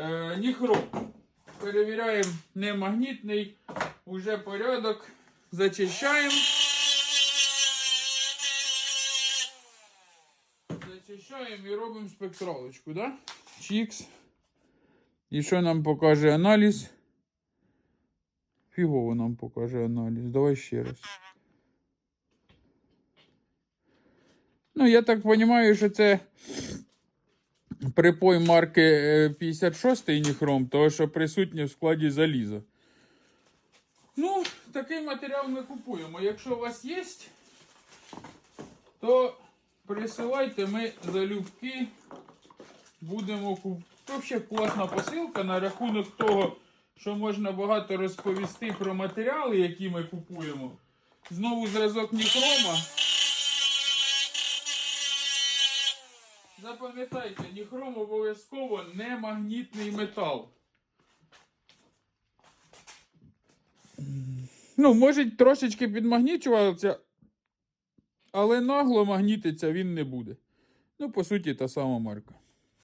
Е, ніхром. Перевіряємо немагнітний, уже порядок. Зачищаємо. Зачищаємо і робимо спектралочку, да? Чікс. І що нам покаже аналіз? Фігово нам покаже аналіз. Давай ще раз. Ну, я так розумію, що це припой марки е, 56 ніхром, того що присутнє в складі заліза. Ну, такий матеріал ми купуємо. Якщо у вас є, то присилайте, ми залюбки будемо купувати. Взагалі класна посилка на рахунок того, що можна багато розповісти про матеріали, які ми купуємо. Знову зразок ніхрома. Запам'ятайте, ніхром обов'язково не магнітний метал. Ну, може трошечки підмагнічуватися, але нагло магнітиться він не буде. Ну, по суті, та сама марка.